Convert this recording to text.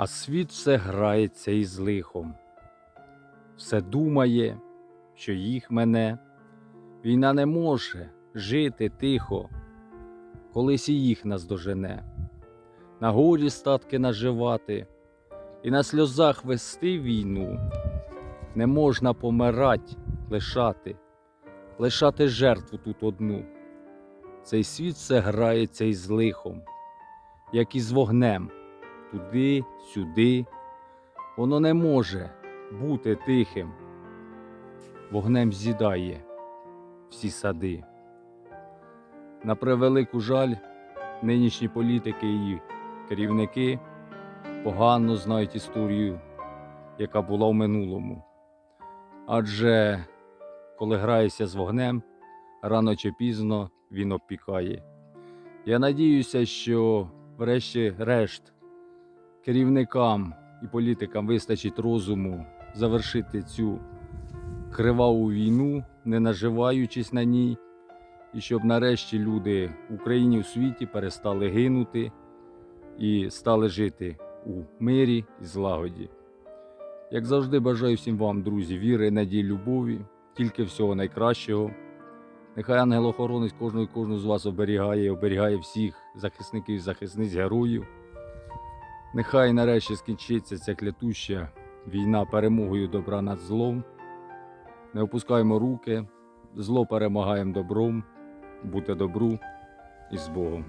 А світ все грається із лихом, все думає, що їх мене. Війна не може жити тихо, колись і їх наздожене. На горі статки наживати і на сльозах вести війну. Не можна помирать, лишати, лишати жертву тут одну. Цей світ все грається із лихом, як із вогнем, туди, сюди. Воно не може бути тихим. Вогнем з'їдає всі сади. На превелику жаль, нинішні політики і керівники погано знають історію, яка була в минулому. Адже коли граєшся з вогнем, рано чи пізно він обпікає. Я надіюся, що, врешті-решт, керівникам і політикам вистачить розуму завершити цю криваву війну, не наживаючись на ній, і щоб нарешті люди в Україні у світі перестали гинути і стали жити у мирі і злагоді. Як завжди, бажаю всім вам, друзі, віри, надії, любові, тільки всього найкращого. Нехай ангел-охоронець кожного і кожного з вас оберігає і оберігає всіх захисників і захисниць героїв. Нехай нарешті скінчиться ця клятуща війна перемогою добра над злом. Не опускаємо руки, зло перемагаємо добром, бути добру і з Богом.